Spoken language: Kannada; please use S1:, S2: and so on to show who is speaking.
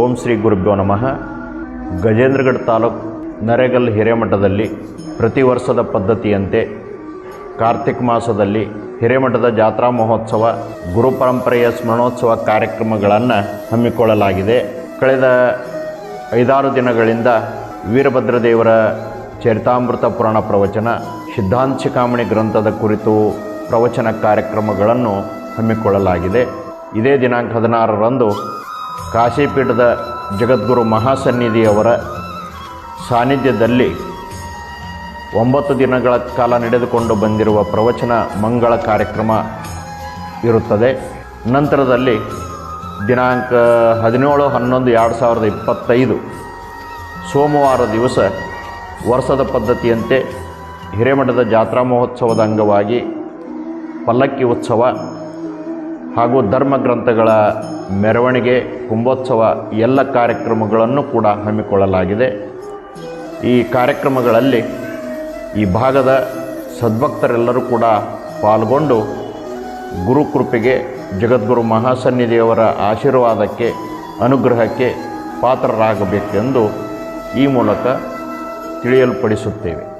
S1: ಓಂ ಶ್ರೀ ಗುರುಭ್ಯೋ ನಮಃ. ಗಜೇಂದ್ರಗಢ ತಾಲೂಕು ನರೇಗಲ್ ಹಿರೇಮಠದಲ್ಲಿ ಪ್ರತಿ ವರ್ಷದ ಪದ್ಧತಿಯಂತೆ ಕಾರ್ತಿಕ್ ಮಾಸದಲ್ಲಿ ಹಿರೇಮಠದ ಜಾತ್ರಾ ಮಹೋತ್ಸವ, ಗುರು ಪರಂಪರೆಯ ಸ್ಮರಣೋತ್ಸವ ಕಾರ್ಯಕ್ರಮಗಳನ್ನು ಹಮ್ಮಿಕೊಳ್ಳಲಾಗಿದೆ. ಕಳೆದ ಐದಾರು ದಿನಗಳಿಂದ ವೀರಭದ್ರದೇವರ ಚರಿತಾಮೃತ ಪುರಾಣ ಪ್ರವಚನ ಸಿದ್ಧಾಂತ ಶಿಖಾಮಣಿ ಗ್ರಂಥದ ಕುರಿತು ಪ್ರವಚನ ಕಾರ್ಯಕ್ರಮಗಳನ್ನು ಹಮ್ಮಿಕೊಳ್ಳಲಾಗಿದೆ. ಇದೇ ದಿನಾಂಕ ಹದಿನಾರರಂದು ಕಾಶಿಪೀಠದ ಜಗದ್ಗುರು ಮಹಾಸನ್ನಿಧಿಯವರ ಸಾನ್ನಿಧ್ಯದಲ್ಲಿ ಒಂಬತ್ತು ದಿನಗಳ ಕಾಲ ನಡೆದುಕೊಂಡು ಬಂದಿರುವ ಪ್ರವಚನ ಮಂಗಳ ಕಾರ್ಯಕ್ರಮ ಇರುತ್ತದೆ. ನಂತರದಲ್ಲಿ ದಿನಾಂಕ ಹದಿನೇಳು, ಹನ್ನೊಂದು, ಎರಡು ಸಾವಿರದ ಇಪ್ಪತ್ತೈದು ಸೋಮವಾರ ದಿವಸ ವರ್ಷದ ಪದ್ಧತಿಯಂತೆ ಹಿರೇಮಠದ ಜಾತ್ರಾ ಮಹೋತ್ಸವದ ಅಂಗವಾಗಿ ಪಲ್ಲಕ್ಕಿ ಉತ್ಸವ ಹಾಗೂ ಧರ್ಮ ಗ್ರಂಥಗಳ ಮೆರವಣಿಗೆ, ಕುಂಭೋತ್ಸವ ಎಲ್ಲ ಕಾರ್ಯಕ್ರಮಗಳನ್ನು ಕೂಡ ಹಮ್ಮಿಕೊಳ್ಳಲಾಗಿದೆ. ಈ ಕಾರ್ಯಕ್ರಮಗಳಲ್ಲಿ ಈ ಭಾಗದ ಸದ್ಭಕ್ತರೆಲ್ಲರೂ ಕೂಡ ಪಾಲ್ಗೊಂಡು ಗುರುಕೃಪೆಗೆ, ಜಗದ್ಗುರು ಮಹಾಸನ್ನಿಧಿಯವರ ಆಶೀರ್ವಾದಕ್ಕೆ, ಅನುಗ್ರಹಕ್ಕೆ ಪಾತ್ರರಾಗಬೇಕೆಂದು ಈ ಮೂಲಕ ತಿಳಿಯಲ್ಪಡಿಸುತ್ತೇವೆ.